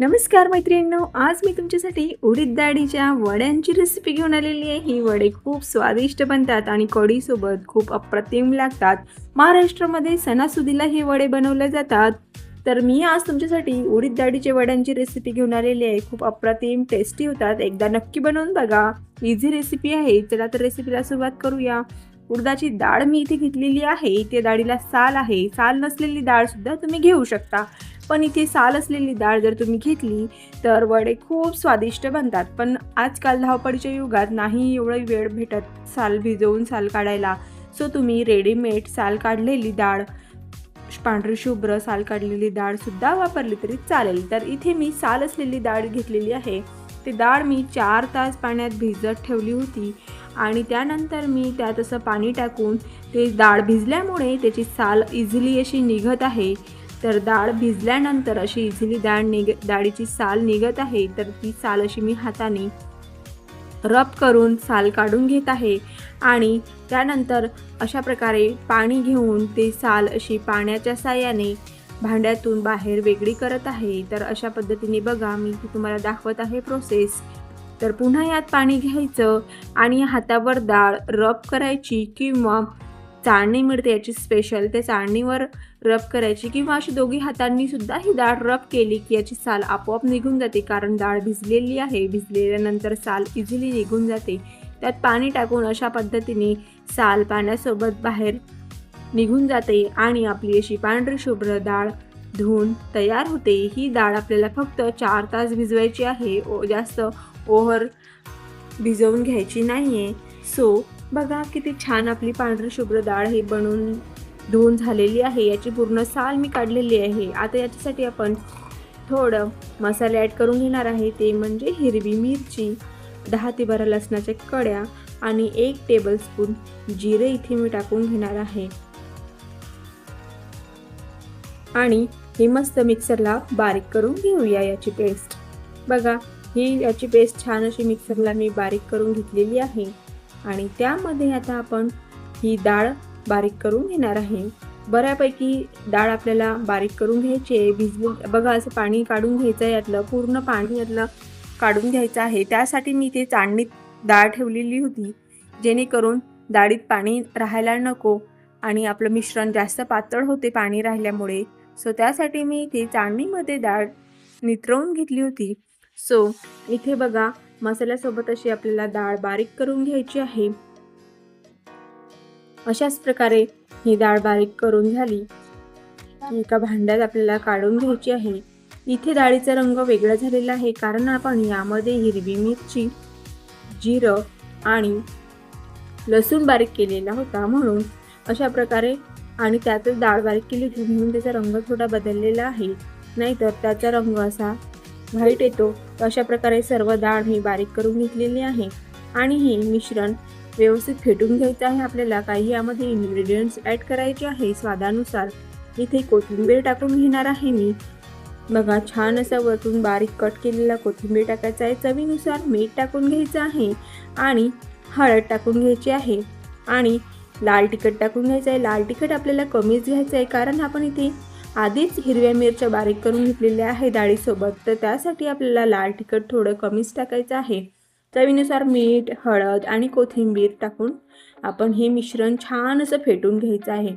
नमस्कार मैत्रिणींनो आज मी तुमच्यासाठी उडीद डाळीच्या वड्यांची रेसिपी घेऊन आलेली आहे. ही वडे खूप स्वादिष्ट बनतात आणि कढीसोबत खूप अप्रतिम लागतात. महाराष्ट्रामध्ये सणासुदीला हे वडे बनवले जातात. तर मी आज तुमच्यासाठी उडीद डाळीच्या वड्यांची रेसिपी घेऊन आलेली आहे. खूप अप्रतिम टेस्टी होतात. एकदा नक्की बनवून बघा. इझी रेसिपी आहे. चला तर रेसिपीला सुरुवात करूया. उडदाची डाळ मी इथे घेतलेली आहे. इथे डाळीला साल आहे. साल नसलेली डाळ सुद्धा तुम्ही घेऊ शकता. पण इथे साल असलेली डाळ जर तुम्ही घेतली तर वडे खूप स्वादिष्ट बनतात. पण आजकाल धावपळीच्या युगात नाही एवढं वेळ भेटत साल भिजवून साल काढायला. सो तुम्ही रेडीमेड साल काढलेली डाळ पांढरी शुभ्र साल काढलेली डाळसुद्धा वापरली तरी चालेल. तर इथे मी साल असलेली डाळ घेतलेली आहे. ती डाळ मी चार तास पाण्यात भिजत ठेवली होती आणि त्यानंतर मी त्यात असं पाणी टाकून ते डाळ भिजल्यामुळे त्याची साल इझिली अशी निघत आहे. तर डाळ भिजल्यानंतर अशी इझिली डाळ निघ डाळीची साल निघत आहे तर ती साल अशी मी हाताने रब करून साल काढून घेत आहे आणि त्यानंतर अशा प्रकारे पाणी घेऊन ते साल अशी पाण्याच्या साह्याने भांड्यातून बाहेर वेगळी करत आहे. तर अशा पद्धतीने बघा मी ती तुम्हाला दाखवत आहे प्रोसेस तर पुन्हा यात पाणी घ्यायचं आणि हातावर डाळ रब करायची किंवा चाळणी मिळते याची स्पेशल त्या चाळणीवर रब करायची किंवा अशी दोघी हातांनी सुद्धा ही डाळ रब केली की याची साल आपोआप निघून जाते. कारण डाळ भिजलेली आहे भिजलेल्यानंतर साल इझिली निघून जाते. त्यात पाणी टाकून अशा पद्धतीने साल पाण्यासोबत बाहेर निघून जाते आणि आपली अशी पांढरी शुभ्र डाळ धुवून तयार होते. ही डाळ आपल्याला फक्त चार तास भिजवायची आहे. ओ जास्त ओव्हर भिजवून घ्यायची नाही आहे सो बघा किती छान आपली पांढरी शुभ्र डाळ हे बनवून धुवून झालेली आहे. याची पूर्ण साल मी काढलेली आहे. आता याच्यासाठी आपण थोडं मसाले ॲड करून घेणार आहे. ते म्हणजे हिरवी मिरची दहा ते बारा लसणाच्या कड्या आणि एक टेबलस्पून जिरे इथे मी टाकून घेणार आहे. आणि हे मस्त मिक्सरला बारीक करून घेऊया याची पेस्ट बघा ही याची पेस्ट छान अशी मिक्सरला मी बारीक करून घेतलेली आहे. आणि त्यामध्ये आता आपण ही डाळ बारीक करून घेणार आहे. बऱ्यापैकी डाळ आपल्याला बारीक करून घ्यायची आहे. भिजली बघा असं पाणी काढून घ्यायचं आहे. यातलं पूर्ण पाणी यातलं काढून घ्यायचं आहे. त्यासाठी मी ते चाळणीत डाळ ठेवलेली होती जेणेकरून डाळीत पाणी राहायला नको आणि आपलं मिश्रण जास्त पातळ होते पाणी राहिल्यामुळे. सो त्यासाठी मी ते चाळणीमध्ये डाळ नितरवून घेतली होती. सो इथे बघा मसाल्यासोबत अशी आपल्याला डाळ बारीक करून घ्यायची आहे. अशाच प्रकारे ही डाळ बारीक करून झाली की एका भांड्यात आपल्याला काढून घ्यायची आहे. इथे डाळीचा रंग वेगळा झालेला आहे. कारण आपण यामध्ये हिरवी मिरची जिरं आणि लसूण बारीक केलेला होता म्हणून अशा प्रकारे आणि त्यातच डाळ बारीक केली होती म्हणून त्याचा रंग थोडा बदललेला आहे. नाहीतर त्याचा रंग असा व्हाईट येतो अशा प्रकारे सर्व डाळ मी बारीक करून घेतलेली आहे. आणि हे मिश्रण व्यवस्थित फेटून घ्यायचं आहे आपल्याला. काही यामध्ये इन्ग्रेडियंट्स ॲड करायचे आहे स्वादानुसार. इथे कोथिंबीर टाकून घेणार आहे मी. बघा छान असा वरतून बारीक कट केलेला कोथिंबीर टाकायचा आहे. चवीनुसार मीठ टाकून घ्यायचं आहे. आणि हळद टाकून घ्यायची आहे. आणि लाल तिखट टाकून घ्यायचं आहे. लाल तिखट आपल्याला कमीच घ्यायचं आहे. कारण आपण इथे आधीच हिरव्या मिरच्या बारीक करून घेतलेल्या आहे डाळीसोबत. तर त्यासाठी आपल्याला लाल तिखट थोडं कमीच टाकायचं आहे. चवीनुसार मीठ हळद आणि कोथिंबीर टाकून आपण हे मिश्रण छान असं फेटून घ्यायचं आहे.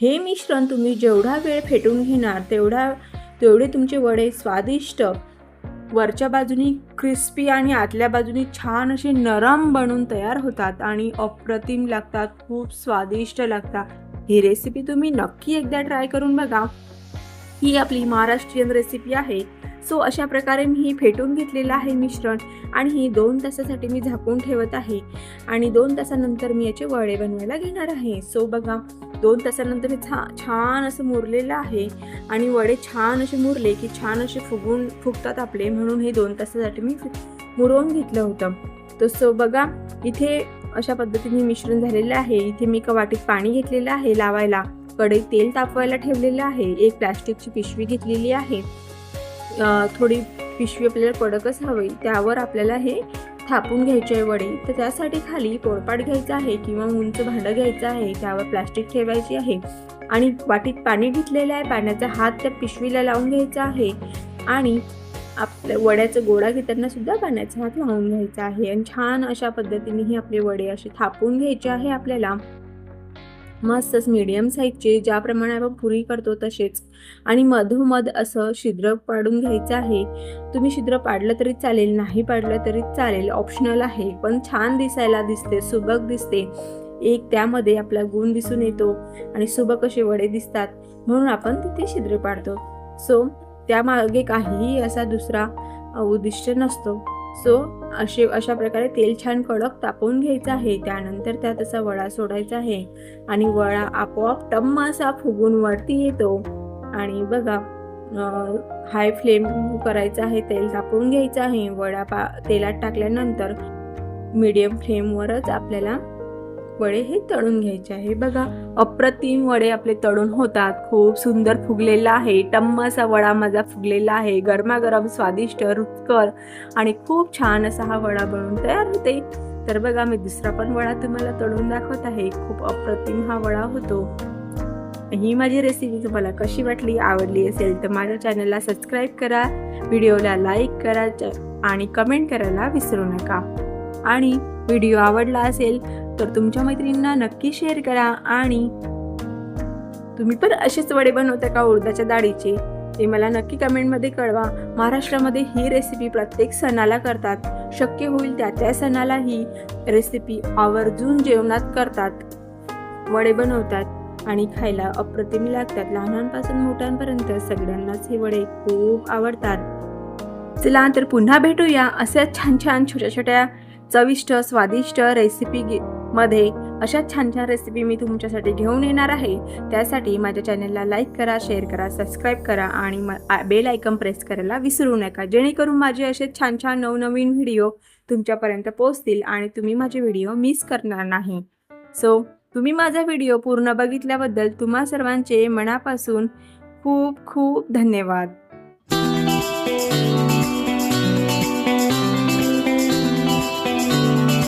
हे मिश्रण तुम्ही जेवढा वेळ फेटून घेणार तेवढा तेवढे तुमचे वडे स्वादिष्ट वरच्या बाजूनी क्रिस्पी आणि आतल्या बाजूनी छान असे नरम बनून तयार होतात आणि अप्रतिम लागतात खूप स्वादिष्ट लागतात. ही रेसिपी तुम्ही नक्की एकदा ट्राय करून बघा. ही आपली महाराष्ट्रीयन रेसिपी आहे. सो अशा प्रकारे मी हे फेटून घेतलेलं आहे मिश्रण आणि ही दोन तासासाठी मी झाकून ठेवत आहे. आणि दोन तासानंतर मी याचे वडे बनवायला घेणार आहे. सो बघा दोन तासानंतर हे छा छान असं मुरलेलं आहे आणि वडे छान असे मुरले की छान असे फुगून फुगतात आपले म्हणून हे दोन तासासाठी मी मुरवून घेतलं होतं. तर सो बघा इथे अशा पद्धतीने मिश्रण झालेलं आहे. इथे मी एका वाटीत पाणी घेतलेलं आहे लावायला. कढईत तेल तापवायला ठेवलेलं आहे. एक प्लॅस्टिकची पिशवी घेतलेली आहे. थोडी पिशवी आपल्याला कडकच हवी. त्यावर आपल्याला हे थापून घ्यायचे आहे वडे. तर त्यासाठी खाली पोळपाट घ्यायचं आहे किंवा उंच भांडं घ्यायचं आहे. त्यावर प्लास्टिक ठेवायची आहे. आणि वाटीत पाणी घेतलेलं आहे. पाण्याचा हात त्या पिशवीला लावून घ्यायचा आहे. आणि आपल्या वड्याचा गोळा घेताना सुद्धा पाण्याचा हात लावून घ्यायचा आहे. आणि छान अशा पद्धतीने ही आपले वडे असे थापून घ्यायचे आहे आपल्याला. मस्तच मीडियम साईजचे ज्याप्रमाणे आपण पुरी करतो तसेच आणि मधोमध असं छिद्र पाडून घ्यायचं आहे. तुम्ही छिद्र पाडलं तरी चालेल नाही पाडलं तरी चालेल. ऑप्शनल आहे पण छान दिसायला दिसते सुबक दिसते. एक त्यामध्ये आपला गुण दिसून येतो आणि सुबक असे वडे दिसतात. म्हणून आपण तिथे छिद्र पाडतो. सो त्यामागे काहीही असा दुसरा उद्दिष्ट नसतो. सो असे अशा प्रकारे तेल छान कडक तापवून घ्यायचं आहे. त्यानंतर त्यात असा वडा सोडायचा आहे. आणि वडा आपोआप टम्म असा फुगून वरती येतो. आणि बघा हाय फ्लेम करायचा आहे तेल तापवून घ्यायचं आहे. वडा पा तेलात टाकल्यानंतर मीडियम फ्लेमवरच आपल्याला वडे हे तळून घ्यायचे आहे. बघा अप्रतिम वडे आपले तळून होतात. खूप सुंदर फुगलेला आहे. टम्म असा वडा माझा फुगलेला आहे. गरमागरम स्वादिष्ट रुचकर आणि खूप छान असा हा वडा बनवून तयार होते. तर बघा मी दुसरा पण वडा तुम्हाला तळून दाखवत आहे. खूप अप्रतिम हा वडा होतो. ही माझी रेसिपी तुम्हाला कशी वाटली आवडली असेल तर माझ्या चॅनलला सबस्क्राईब करा. व्हिडिओला लाईक करा आणि कमेंट करायला विसरू नका. आणि व्हिडिओ आवडला असेल तर तुमच्या मैत्रिणींना नक्की शेअर करा आणि तुम्ही पण असेच वडे बनवता का उडदाच्या डाळीचे? ते मला नक्की कमेंटमध्ये कळवा. महाराष्ट्रामध्ये ही रेसिपी प्रत्येक सणाला करतात. शक्य होईल त्या त्या सणाला ही रेसिपी आवर्जून जेवणात करतात. वडे बनवतात आणि खायला अप्रतिम लागतात. लहानांपासून मोठ्यांपर्यंत सगळ्यांनाच हे वडे खूप आवडतात. चला तर पुन्हा भेटूया अशा छान छान छोट्या छोट्या चविष्ट स्वादिष्ट रेसिपी मध्ये अशा छान छान रेसिपी मी तुमच्यासाठी घेऊन येणार आहे. त्यासाठी माझ्या चॅनलला लाईक करा शेअर करा सबस्क्राईब करा आणि बेल आयकन प्रेस करायला विसरू नका. जेणेकरून माझे असे छान छान नवनवीन व्हिडिओ तुमच्यापर्यंत पोहोचतील आणि तुम्ही माझे व्हिडिओ मिस करणार नाही. सो तुम्ही माझा व्हिडिओ पूर्ण बघितल्याबद्दल तुम्हा सर्वांचे मनापासून खूप खूप धन्यवाद.